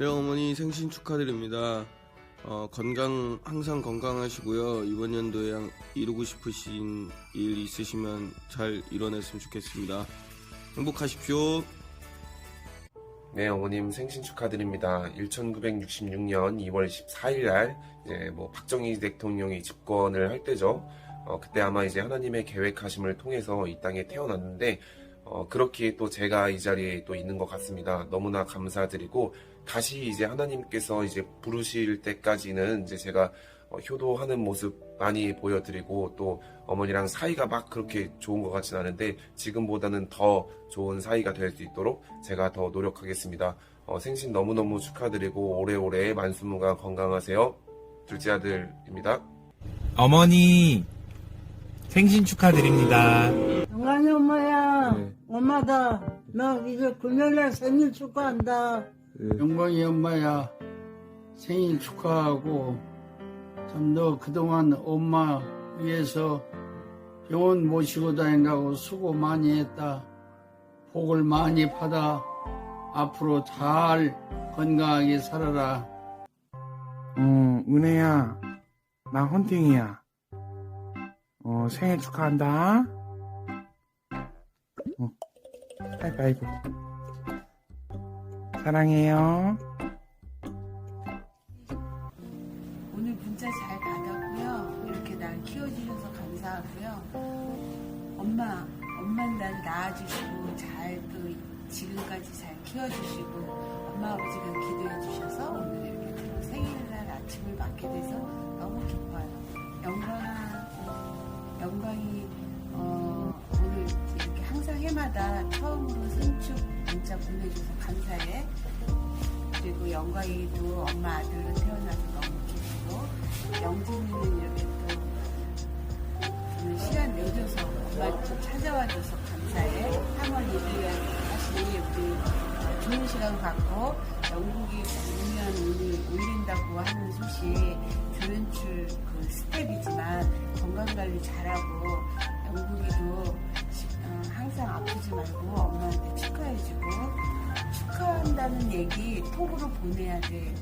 네, 어머니 생신 축하드립니다. 어, 건강, 항상 건강하시고요. 이번 연도에 양- 이루고 싶으신 일 있으시면 잘 이뤄냈으면 좋겠습니다. 행복하십시오. 네, 어머님 생신 축하드립니다. 1966년 2월 14일 날 이제 뭐 박정희 대통령이 집권을 할 때죠. 어, 그때 아마 이제 하나님의 계획하심을 통해서 이 땅에 태어났는데 어, 그렇게 또 제가 이 자리에 또 있는 것 같습니다. 너무나 감사드리고 다시 이제 하나님께서 이제 부르실 때까지는 이제 제가 어, 효도하는 모습 많이 보여드리고 또 어머니랑 사이가 막 그렇게 좋은 것 같진 않은데 지금보다는 더 좋은 사이가 될 수 있도록 제가 더 노력하겠습니다. 어, 생신 너무너무 축하드리고 오래오래 만수무강 건강하세요. 둘째 아들입니다. 어머니 생신 축하드립니다. 영광이 엄마야. 네. 엄마다. 나 이제 금요일날 생일 축하한다. 영광이 엄마야 생일 축하하고 참 너 그동안 엄마 위해서 병원 모시고 다닌다고 수고 많이 했다. 복을 많이 받아 앞으로 잘 건강하게 살아라. 어, 은혜야, 나 헌팅이야. 어, 생일 축하한다. 하이파이브. 사랑해요. 오늘 문자 잘 받았고요. 이렇게 날 키워주셔서 감사하고요. 엄마, 엄마는 날 낳아주시고 잘 또 지금까지 잘 키워주시고 엄마 아버지가 기도해 주셔서 오늘 이렇게 또 생일날 아침을 해마다 처음으로 생축 문자 보내줘서 감사해. 그리고 영광이도 엄마 아들로 태어나서 너무 기쁘고 영진이는 이렇게 또 시간 내줘서 엄마 좀 찾아와줘서 감사해 3월 1일에 다시 우리 좋은 시간 갖고 영국이 공연 오늘 올린다고 하는 소식 조연출 그 스텝이지만 건강관리 잘하고 말고 엄마한테 축하해주고 축하한다는 얘기 톡으로 보내야 돼.